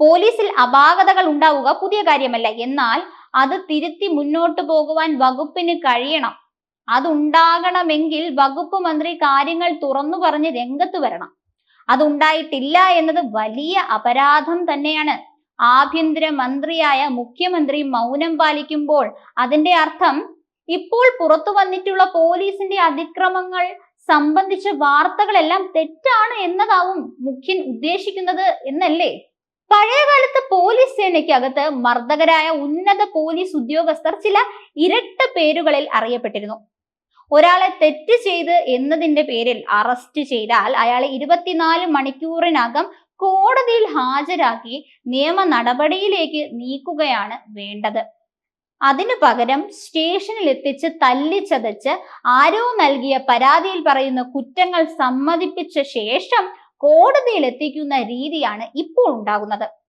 പോലീസിൽ അപാകതകൾ ഉണ്ടാവുക പുതിയ കാര്യമല്ല. എന്നാൽ അത് തിരുത്തി മുന്നോട്ട് പോകുവാൻ വകുപ്പിന് കഴിയണം. അതുണ്ടാകണമെങ്കിൽ വകുപ്പ് മന്ത്രി കാര്യങ്ങൾ തുറന്നു പറഞ്ഞ് രംഗത്ത് വരണം. അതുണ്ടായിട്ടില്ല എന്നത് വലിയ അപരാധം തന്നെയാണ്. ആഭ്യന്തര മന്ത്രിയായ മുഖ്യമന്ത്രി മൗനം പാലിക്കുമ്പോൾ അതിന്റെ അർത്ഥം ഇപ്പോൾ പുറത്തു വന്നിട്ടുള്ള പോലീസിന്റെ അതിക്രമങ്ങൾ സംബന്ധിച്ച വാർത്തകളെല്ലാം തെറ്റാണ് എന്നതാവും മുഖ്യൻ ഉദ്ദേശിക്കുന്നത് എന്നല്ലേ? പഴയകാലത്ത് പോലീസ് സേനയ്ക്കകത്ത് മർദ്ദകരായ ഉന്നത പോലീസ് ഉദ്യോഗസ്ഥർ ചില ഇരട്ട പേരുകളിൽ അറിയപ്പെട്ടിരുന്നു. ഒരാളെ തെറ്റ് ചെയ്ത് എന്നതിന്റെ പേരിൽ അറസ്റ്റ് ചെയ്താൽ അയാളെ ഇരുപത്തിനാല് മണിക്കൂറിനകം കോടതിയിൽ ഹാജരാക്കി നിയമ നടപടിയിലേക്ക് നീക്കുകയാണ് വേണ്ടത്. അതിനു പകരം സ്റ്റേഷനിൽ എത്തിച്ച് തല്ലിച്ചതച്ച് ആരോ നൽകിയ പരാതിയിൽ പറയുന്ന കുറ്റങ്ങൾ സമ്മതിപ്പിച്ച ശേഷം കോടതിയിൽ എത്തിക്കുന്ന രീതിയാണ് ഇപ്പോൾ ഉണ്ടാകുന്നത്.